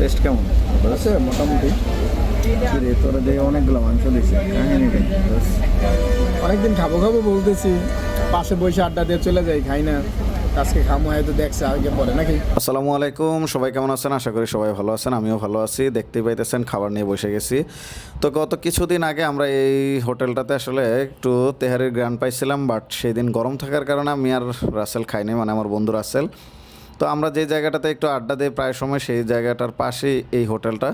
Test কেমন? আছে মোটামুটি। কিরে তোরা দিয়ে অনেকগুলো মাংস দিছে কাহিনিটা অনেকদিন খাব খাব বলতেছি পাশে বসে আড্ডা দিয়ে চলে যাই খাই না। আজকে খামো হয়তো দেখছে আগে পরে নাকি। আসসালামু আলাইকুম সবাই কেমন আছেন? আশা করি সবাই ভালো আছেন আমিও ভালো আছি। দেখতেই পাইতেছেন খাবার নিয়ে বসে গেছি। তো গত কিছুদিন আগে আমরা এই হোটেলটাতে আসলে একটু তেহারির গ্রান্ড পাইছিলাম বাট সেই দিন গরম থাকার কারণে আমি আর রাসেল খাইনি মানে আমার বন্ধু রাসেল। তো আমরা যে জায়গাটাতে একটু আড্ডা দিই প্রায় সময়, সেই জায়গাটার পাশেই এই হোটেলটা।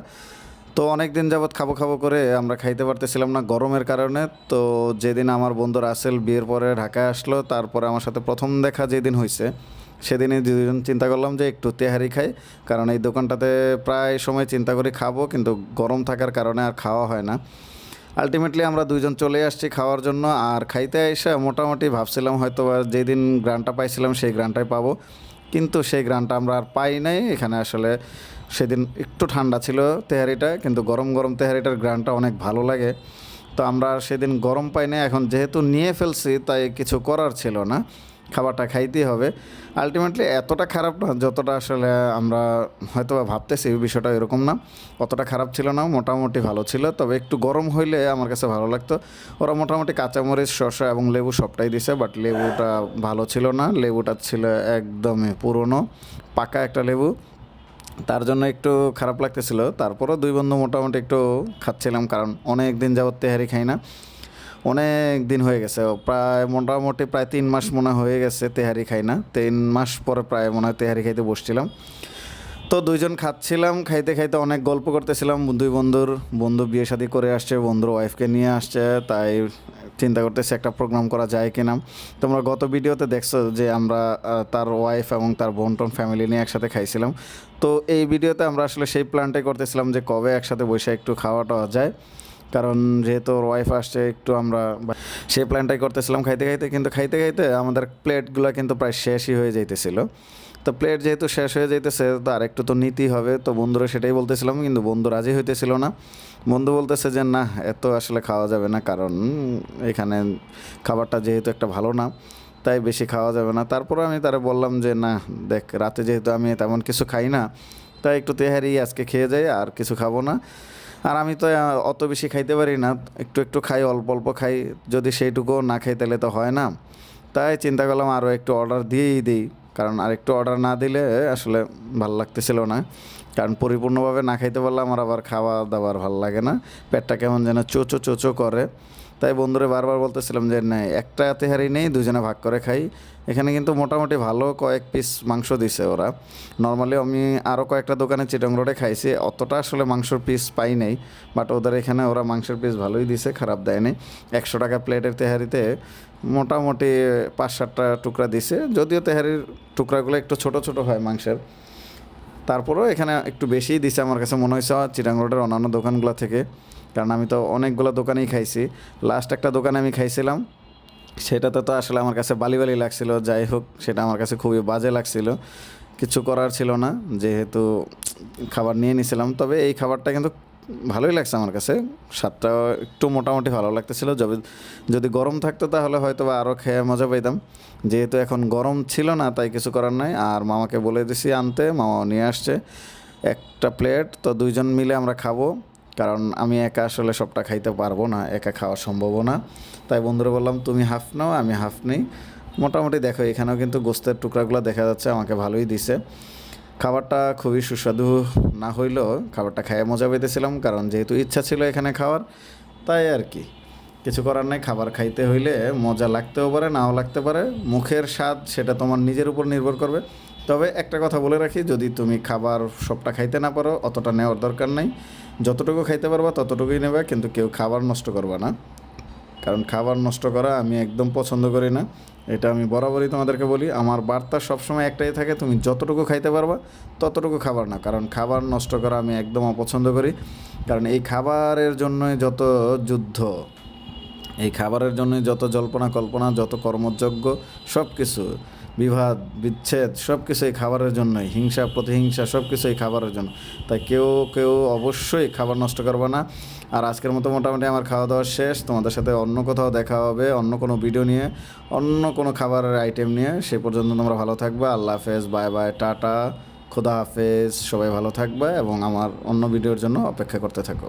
তো অনেক দিন যাবৎ খাব খাব করে আমরা খাইতে পারতেছিলাম না গরমের কারণে। তো যেদিন আমার বন্ধু রাসেল বিয়ের পরে ঢাকায় আসলো, তারপরে আমার সাথে প্রথম দেখা যেদিন হয়েছে সেদিনই দুজন চিন্তা করলাম যে একটু তেহারি খাই। কারণ এই দোকানটাতে প্রায় সময় চিন্তা করি খাব, কিন্তু গরম থাকার কারণে আর খাওয়া হয় না। আলটিমেটলি আমরা দুইজন চলে আসছি খাওয়ার জন্য, আর খাইতে এসে মোটামুটি ভাবছিলাম হয়তো যেদিন গ্রানটা পাইছিলাম সেই গ্রানটাই পাবো। কিন্তু সেই গ্রানটা আমরা আর পাই নাই। এখানে আসলে সেদিন একটু ঠান্ডা ছিল তেহারিটা, কিন্তু গরম গরম তেহারিটার গ্রানটা অনেক ভালো লাগে। তো আমরা সেদিন গরম পাই নাই, এখন যেহেতু নিয়ে ফেলছি, তাই কিছু করার ছিল না। খাবারটা খাইতেই হবে। আলটিমেটলি এতটা খারাপ না, যতটা আসলে আমরা হয়তো ভাবতেছি বিষয়টা এরকম না। অতটা খারাপ ছিল না, মোটামুটি ভালো ছিল। তবে একটু গরম হইলে আমার কাছে ভালো লাগতো। ওরা মোটামুটি কাঁচামরিচ, শসা এবং লেবু সবটাই দিছে বাট লেবুটা ভালো ছিল না। লেবুটা ছিল একদমই পুরনো, পাকা একটা লেবু। তার জন্য একটু খারাপ লাগতেছিল। তারপরও দুই বন্ধু মোটামুটি একটু খাচ্ছিলাম, কারণ অনেক দিন যাবত তেহারি খাই না। অনেক দিন হয়ে গেছে। প্রায় মোটামুটি প্রায় তিন মাস মনে হয়ে গেছে তেহারি খাই না। তিন মাস পরে প্রায় মনে হয় তেহারি খাইতে বসছিলাম। তো দুইজন খাচ্ছিলাম, খাইতে খাইতে অনেক গল্প করতেছিলাম। দুই বন্ধুর, বন্ধু বিয়ে শাদী করে আসছে, বন্ধুর ওয়াইফকে নিয়ে আসছে, তাই চিন্তা করতেছি একটা প্রোগ্রাম করা যায় কিনা। তোমরা গত ভিডিওতে দেখছ যে আমরা তার ওয়াইফ এবং তার বোনটন ফ্যামিলি নিয়ে একসাথে খাইছিলাম। তো এই ভিডিওতে আমরা আসলে সেই প্ল্যানটাই করতেছিলাম যে কবে একসাথে বসে একটু খাওয়াটা যায়। কারণ যেহেতু ওয়াইফ আসছে, একটু আমরা সেই প্ল্যানটাই করতেছিলাম খাইতে খাইতে, কিন্তু খাইতে খাইতে আমাদের প্লেটগুলো কিন্তু প্রায় শেষই হয়ে যাইতেছিল। তো প্লেট যেহেতু শেষ হয়ে যাইতেছে, তো আর একটু তো নিতেই হবে। তো বন্ধুরা সেটাই বলতেছিলাম, কিন্তু বন্ধু রাজি হইতেছিল না। বন্ধু বলতেছে যে, না, এত আসলে খাওয়া যাবে না, কারণ এখানে খাবারটা যেহেতু একটা ভালো না, তাই বেশি খাওয়া যাবে না। তারপরে আমি তারা বললাম যে, না, দেখ, রাতে যেহেতু আমি তেমন কিছু খাই না, তাই একটু তেহারি আজকে খেয়ে যাই, আর কিছু খাব না। আর আমি তো অত বেশি খাইতে পারি না। একটু একটু খাই, অল্প অল্প খাই। যদি সেইটুকুও না খাই তাহলে তো হয় না। তাই চিন্তা করলাম আরও একটু অর্ডার দিয়েই দিই। কারণ আর একটু অর্ডার না দিলে আসলে ভালো লাগতেছিল না। কারণ পরিপূর্ণভাবে না খাইতে পারলে আমার আবার খাওয়া দাওয়ার ভালো লাগে না। পেটটা কেমন যেন চোচো চোচো করে। তাই বন্ধুরা বারবার বলতেছিলাম যে, না, একটা তেহারি নেই, দুজনে ভাগ করে খাই। এখানে কিন্তু মোটামুটি ভালো কয়েক পিস মাংস দিছে ওরা। নর্মালি আমি আরও কয়েকটা দোকানে চিটং রোডে খাইছি, অতটা আসলে মাংসর পিস পাই নাই। বাট ওদের এখানে ওরা মাংসের পিস ভালোই দিছে, খারাপ দেয়নি একশো টাকা প্লেটের তেহারিতে মোটামুটি পাঁচ সাতটা টুকরা দিছে। যদিও তেহারির টুকরাগুলো একটু ছোট ছোট হয় মাংসের। তারপরেও এখানে একটু বেশিই দিছে আমার কাছে মনে হয়েছে চিটাং রোডের অন্যান্য দোকানগুলো থেকে। কারণ আমি তো অনেকগুলো দোকানেই খাইছি। লাস্ট একটা দোকানে আমি খাইছিলাম। সেটাতে তো আসলে আমার কাছে বালি বালি লাগছিল। যাই হোক, সেটা আমার কাছে খুবই বাজে লাগছিল। কিছু করার ছিল না, যেহেতু খাবার নিয়ে নিছিলাম। তবে এই খাবারটা কিন্তু ভালোই লাগছে আমার কাছে। স্বাদটা একটু মোটামুটি ভালো লাগতেছিল। যদি যদি গরম থাকতো তাহলে হয়তো বা আরও খেয়ে মজা পাইতাম। যেহেতু এখন গরম ছিল না, তাই কিছু করার নাই। আর মামাকে বলে দিছি আনতে, মামাও নিয়ে আসছে। একটা প্লেট, তো দুইজন মিলে আমরা খাব। কারণ আমি একা আসলে সবটা খাইতে পারব না, একা খাওয়া সম্ভবও না। তাই বন্ধুরা বললাম, তুমি হাফ নাও, আমি হাফ নেই। মোটামুটি দেখো, এখানেও কিন্তু গোস্তের টুকরাগুলো দেখা যাচ্ছে, আমাকে ভালোই দিছে। খাবারটা খুবই সুস্বাদু না হইলেও খাবারটা খেয়ে মজা পেতেছিলাম কারণ যেহেতু ইচ্ছা ছিল এখানে খাওয়ার, তাই আর কি। কিছু করার নাই, খাবার খাইতে হইলে মজা লাগতেও পারে, নাও লাগতে পারে। মুখের স্বাদ সেটা তোমার নিজের উপর নির্ভর করবে। তবে একটা কথা বলে রাখি, যদি তুমি খাবার সবটা খাইতে না পারো, অতটা নেওয়ার দরকার নাই। যতটুকু খাইতে পারবা ততটুকুই নেবে, কিন্তু কেউ খাবার নষ্ট করবা না। কারণ খাবার নষ্ট করা আমি একদম পছন্দ করি না। এটা আমি বরাবরই তোমাদেরকে বলি, আমার বার্তা সবসময় একটাই থাকে, তুমি যতটুকু খাইতে পারবা ততটুকু খাবার না। কারণ খাবার নষ্ট করা আমি একদম অপছন্দ করি। কারণ এই খাবারের জন্যই যত যুদ্ধ, এই খাবারের জন্যই যত জল্পনা কল্পনা, যত কর্মযোগ্য সব কিছু বিবাদ, বিচ্ছেদ সব কিছুই খাবারের জন্যই। হিংসা, প্রতিহিংসা সব কিছুই খাবারের জন্য। তাই কেউ কেউ অবশ্যই খাবার নষ্ট করবে না। আর আজকের মতো মোটামুটি আমার খাওয়া দাওয়া শেষ। তোমাদের সাথে অন্য কোথাও দেখা হবে, অন্য কোনো ভিডিও নিয়ে, অন্য কোনো খাবারের আইটেম নিয়ে। সে পর্যন্ত তোমরা ভালো থাকবে। আল্লাহ হাফেজ, বাই বাই, টাটা। খোদা হাফেজ। সবাই ভালো থাকবে এবং আমার অন্য ভিডিওর জন্য অপেক্ষা করতে থাকো।